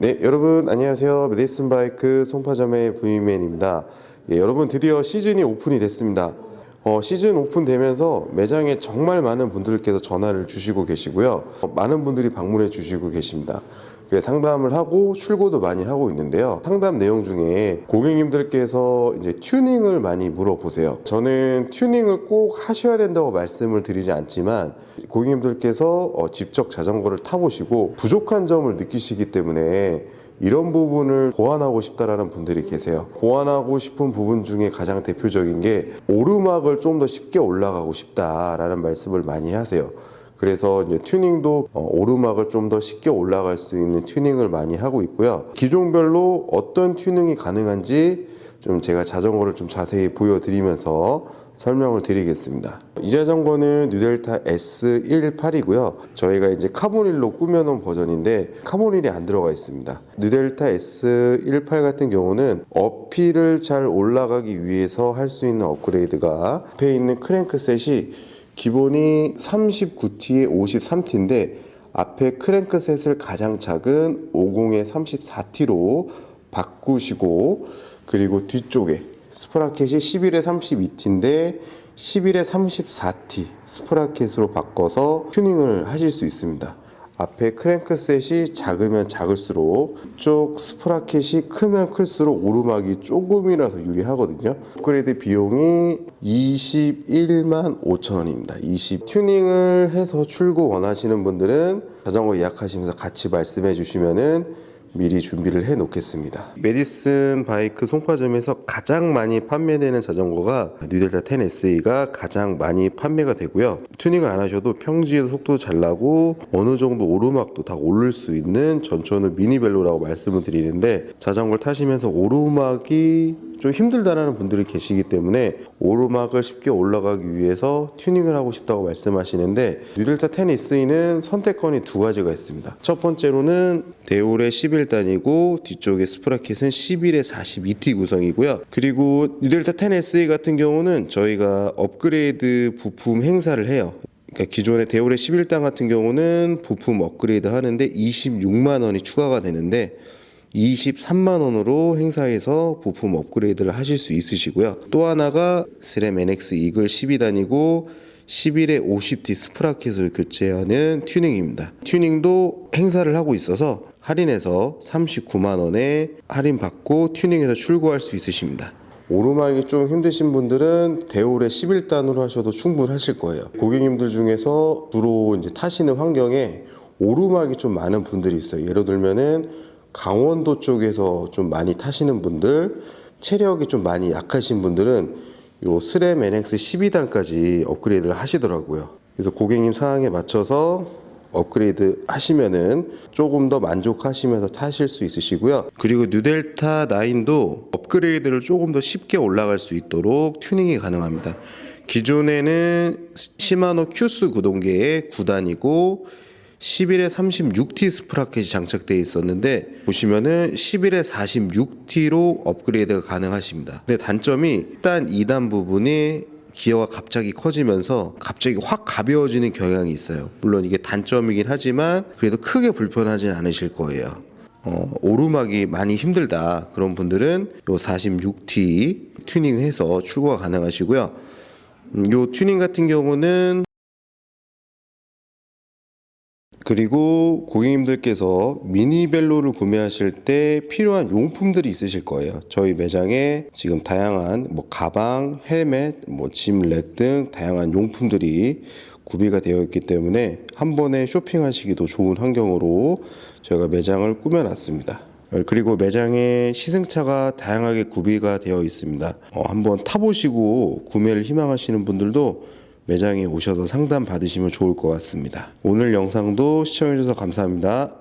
네, 여러분 안녕하세요. 메디슨 바이크 송파점의 부이맨입니다. 예, 여러분 드디어 시즌이 오픈이 됐습니다. 어, 시즌 오픈되면서 매장에 정말 많은 분들께서 전화를 주시고 계시고요. 어, 많은 분들이 방문해 주시고 계십니다. 그래서 상담을 하고 출고도 많이 하고 있는데요. 상담 내용 중에 고객님들께서 이제 튜닝을 많이 물어보세요. 저는 튜닝을 꼭 하셔야 된다고 말씀을 드리지 않지만 고객님들께서 어, 직접 자전거를 타보시고 부족한 점을 느끼시기 때문에 이런 부분을 보완하고 싶다라는 분들이 계세요. 보완하고 싶은 부분 중에 가장 대표적인 게 오르막을 좀 더 쉽게 올라가고 싶다라는 말씀을 많이 하세요. 그래서 이제 튜닝도 어, 오르막을 좀 더 쉽게 올라갈 수 있는 튜닝을 많이 하고 있고요. 기종별로 어떤 튜닝이 가능한지 좀 제가 자전거를 좀 자세히 보여드리면서 설명을 드리겠습니다. 이 자전거는 뉴델타 S18이고요. 저희가 이제 카보닐로 꾸며놓은 버전인데 카보닐이 안 들어가 있습니다. 뉴델타 S18 같은 경우는 어필을 잘 올라가기 위해서 할 수 있는 업그레이드가 앞에 있는 크랭크셋이 기본이 39T에 53T인데 앞에 크랭크셋을 가장 작은 50에 34T로 바꾸시고 그리고 뒤쪽에 스프라켓이 11에 32T인데 11에 34T 스프라켓으로 바꿔서 튜닝을 하실 수 있습니다. 앞에 크랭크셋이 작으면 작을수록 쪽 스프라켓이 크면 클수록 오르막이 조금이라도 유리하거든요. 업그레이드 비용이 21만 5천 원입니다. 20 튜닝을 해서 출고 원하시는 분들은 자전거 예약하시면서 같이 말씀해 주시면은 미리 준비를 해 놓겠습니다. 메디슨 바이크 송파점에서 가장 많이 판매되는 자전거가 뉴델타 10SE가 가장 많이 판매가 되고요. 튜닝을 안 하셔도 평지에도 속도 잘 나고 어느 정도 오르막도 다 오를 수 있는 전천후 미니벨로라고 말씀을 드리는데 자전거를 타시면서 오르막이 좀 힘들다라는 분들이 계시기 때문에 오르막을 쉽게 올라가기 위해서 튜닝을 하고 싶다고 말씀하시는데 뉴델타 10SE는 선택권이 두 가지가 있습니다. 첫 번째로는 대올의 11단이고 뒤쪽에 스프라켓은 11에 42T 구성이고요. 그리고 뉴델타 10SE 같은 경우는 저희가 업그레이드 부품 행사를 해요. 그러니까 기존의 대올의 11단 같은 경우는 부품 업그레이드 하는데 26만 원이 추가가 되는데 23만 원으로 행사에서 부품 업그레이드를 하실 수 있으시고요. 또 하나가 스램 NX 이글 12단이고 11에 50T 스프라켓을 교체하는 튜닝입니다. 튜닝도 행사를 하고 있어서 할인해서 39만 원에 할인 받고 튜닝해서 출고할 수 있으십니다. 오르막이 좀 힘드신 분들은 대올의 11단으로 하셔도 충분하실 거예요. 고객님들 중에서 주로 이제 타시는 환경에 오르막이 좀 많은 분들이 있어요. 예를 들면은 강원도 쪽에서 좀 많이 타시는 분들, 체력이 좀 많이 약하신 분들은 요 스램 NX 12단까지 업그레이드를 하시더라고요. 그래서 고객님 상황에 맞춰서 업그레이드 하시면은 조금 더 만족하시면서 타실 수 있으시고요. 그리고 뉴델타 9도 업그레이드를 조금 더 쉽게 올라갈 수 있도록 튜닝이 가능합니다. 기존에는 시마노 큐스 구동계의 9단이고 11에 36T 스프라켓이 장착되어 있었는데 보시면은 11에 46T로 업그레이드가 가능하십니다. 근데 단점이 일단 2단 부분이 기어가 갑자기 커지면서 갑자기 확 가벼워지는 경향이 있어요. 물론 이게 단점이긴 하지만 그래도 크게 불편하진 않으실 거예요. 어, 오르막이 많이 힘들다 그런 분들은 요 46T 튜닝해서 출고가 가능하시고요. 음, 요 튜닝 같은 경우는 그리고 고객님들께서 미니벨로를 구매하실 때 필요한 용품들이 있으실 거예요. 저희 매장에 지금 다양한 뭐 가방, 헬멧, 뭐 짐렉 등 다양한 용품들이 구비가 되어 있기 때문에 한 번에 쇼핑하시기도 좋은 환경으로 저희가 매장을 꾸며놨습니다. 어, 그리고 매장에 시승차가 다양하게 구비가 되어 있습니다. 어, 한번 타보시고 구매를 희망하시는 분들도 매장에 오셔서 상담 받으시면 좋을 것 같습니다. 오늘 영상도 시청해주셔서 감사합니다.